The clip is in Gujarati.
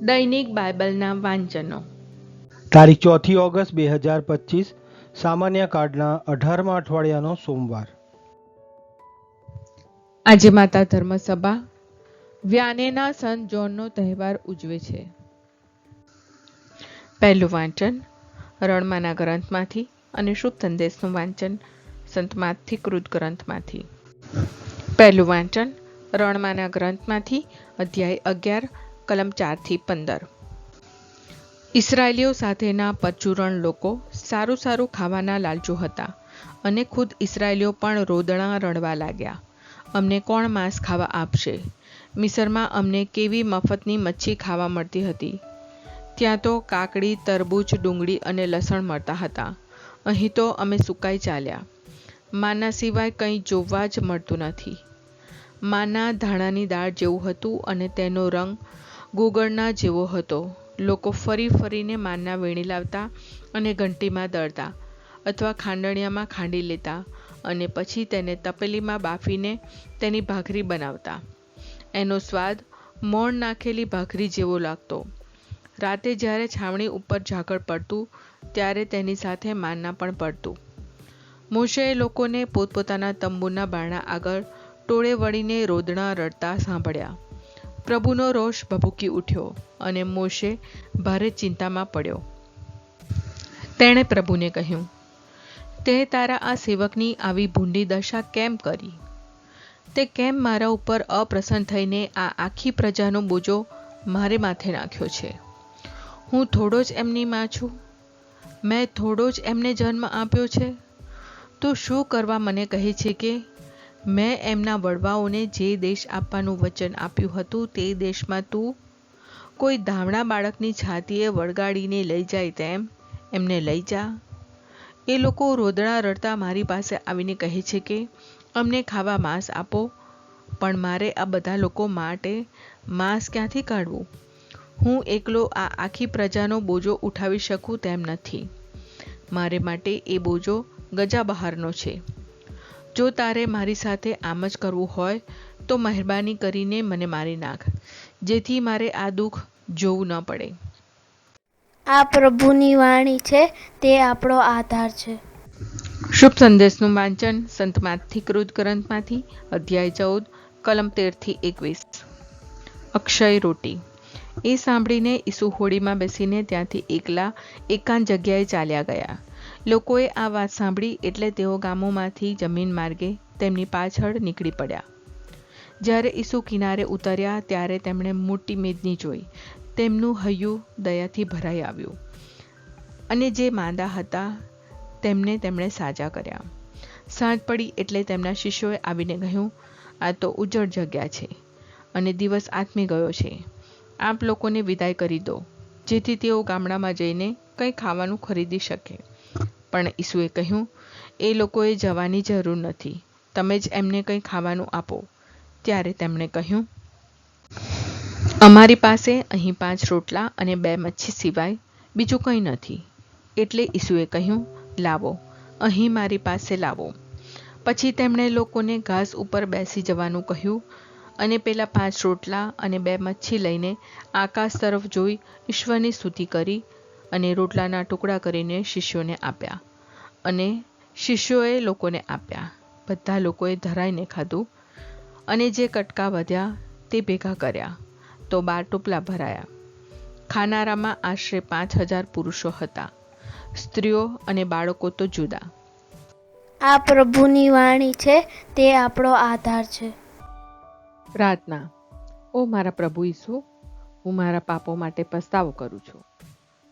દૈનિક બાઇબલના વાંચનો. તારીખ ચોથી ઓગસ્ટ બે હજાર પચીસ સામાન્ય કાર્ડના અઢારમા અઠવાડિયાનો સોમવાર. આજે માતા ધર્મસભા વ્યાનેના સંત જોનનો તહેવાર ઉજવે છે. પહેલું વાંચન રણમાના ગ્રંથમાંથી અને શુભ સંદેશનું વાંચન સંતમાંથી કૃત ગ્રંથમાંથી. પહેલું વાંચન રણમાના ગ્રંથમાંથી અધ્યાય અગિયાર કલમ ચારથી પંદર. ઇસરાયેલીઓ સાથેના પરચુરણ લોકો સારું સારું ખાવાના લાલચુ હતા અને ખુદ ઇસરાયેલીઓ પણ રોદણા રડવા લાગ્યા. અમને કોણ માંસ ખાવા આપશે? મિસરમાં અમને કેવી મફતની મચ્છી ખાવા મળતી હતી? ત્યાં તો કાકડી, તરબૂચ, ડુંગળી અને લસણ મળતા હતા. અહીં તો અમે સુકાઈ ચાલ્યા. માના સિવાય કંઈ જોવા જ મળતું નથી. માના ધાણાની દાળ જેવું હતું અને તેનો રંગ ગુગળના જેવો હતો. લોકો ફરી ફરીને માનના વીણી લાવતા અને ઘંટીમાં દળતા અથવા ખાંડણિયામાં ખાંડી લેતા અને પછી તેને તપેલીમાં બાફીને તેની ભાખરી બનાવતા. એનો સ્વાદ મોણ નાખેલી ભાખરી જેવો લાગતો. રાતે જ્યારે છાવણી ઉપર ઝાકળ પડતું, ત્યારે તેની સાથે માનના પણ પડતું. મોશેએ લોકોને પોતપોતાના તંબુના બારણા આગળ ટોળે વળીને રોદણા રડતા સાંભળ્યા. પ્રભુનો રોષ ભભૂકી ઉઠ્યો અને મોશે ભારે ચિંતામાં પડ્યો. તેણે પ્રભુને કહ્યું, તે તારા આ સેવકની આવી ભૂંડી દશા કેમ કરી? તે કેમ મારા ઉપર અપ્રસન્ન થઈને આ આખી પ્રજાનો બોજો મારે માથે નાખ્યો છે? હું થોડો જ એમની માં છું? મેં થોડો જ એમને જન્મ આપ્યો છે? તો શું કરવા મને કહે છે કે મેં એમના વડવાઓને જે દેશ આપવાનું વચન આપ્યું હતું તે દેશમાં તું કોઈ ધામણા બાળકની છાતીએ વળગાડીને લઈ જાય તેમ એમને લઈ જા. એ લોકો રોદડા રડતા મારી પાસે આવીને કહે છે કે, અમને ખાવા માંસ આપો, પણ મારે આ બધા લોકો માટે માંસ ક્યાંથી કાઢવું? હું એકલો આ આખી પ્રજાનો બોજો ઉઠાવી શકું તેમ નથી. મારે માટે એ બોજો ગજા બહારનો છે. જો તારે મારી સાથે આમ જ કરવું હોય તો મહેરબાની કરીને મને મારી નાખ. જેથી મારે આ દુઃખ જોવું ન પડે. આ પ્રભુની વાણી છે તે આપણો આધાર છે. શુભ સંદેશનું વાંચન સંતમાંથી કૃત ગ્રંથમાંથી અધ્યાય ચૌદ કલમ તેરથી એકવીસ. અક્ષય રોટી. એ સાંભળીને ઈસુ હોડીમાં બેસીને ત્યાંથી એકલા એકાંત જગ્યાએ ચાલ્યા ગયા. લોકોએ આ વાત સાંભળી એટલે તેઓ ગામોમાંથી જમીન માર્ગે તેમની પાછળ નીકળી પડ્યા. જ્યારે ઈસુ કિનારે ઉતર્યા ત્યારે તેમણે મોટી મેદની જોઈ. તેમનું હૈયું દયાથી ભરાઈ આવ્યું અને જે માંદા હતા તેમને તેમણે સાજા કર્યા. સાંજ પડી એટલે તેમના શિષ્યોએ આવીને કહ્યું, આ તો ઉજ્જડ જગ્યા છે અને દિવસ આથમી ગયો છે. આપ લોકોને વિદાય કરી દો, જેથી તેઓ ગામડામાં જઈને કંઈ ખાવાનું ખરીદી શકે. પણ ઈસુએ કહ્યું, એ લોકોએ જવાની જરૂર નથી. તમે જ એમને કંઈ ખાવાનું આપો. ત્યારે તેમણે કહ્યું, અમારી પાસે અહીં પાંચ રોટલા અને બે મચ્છી સિવાય બીજું કંઈ નથી. એટલે ઈસુએ કહ્યું, લાવો, અહીં મારી પાસે લાવો. પછી તેમણે લોકોને ઘાસ ઉપર બેસી જવાનું કહ્યું અને પેલા પાંચ રોટલા અને બે મચ્છી લઈને આકાશ તરફ જોઈ ઈશ્વરની સ્તુતિ કરી અને રોટલાના ટુકડા કરીને શિષ્યોને આપ્યા. અને શિષ્યોએ લોકોને આપ્યા. બધા લોકોએ ધરાઈને ખાધું અને જે કટકા વધ્યા તે ભેગા કર્યા. તો બાર ટોપલા ભરાયા. ખાનારામાં આશરે પાંચ હજાર પુરુષો હતા. સ્ત્રીઓ અને બાળકો તો જુદા. આ પ્રભુની વાણી છે તે આપણો આધાર છે. પ્રાર્થના. ઓ મારા પ્રભુ ઈસુ હું મારા પાપો માટે પસ્તાવો કરું છું.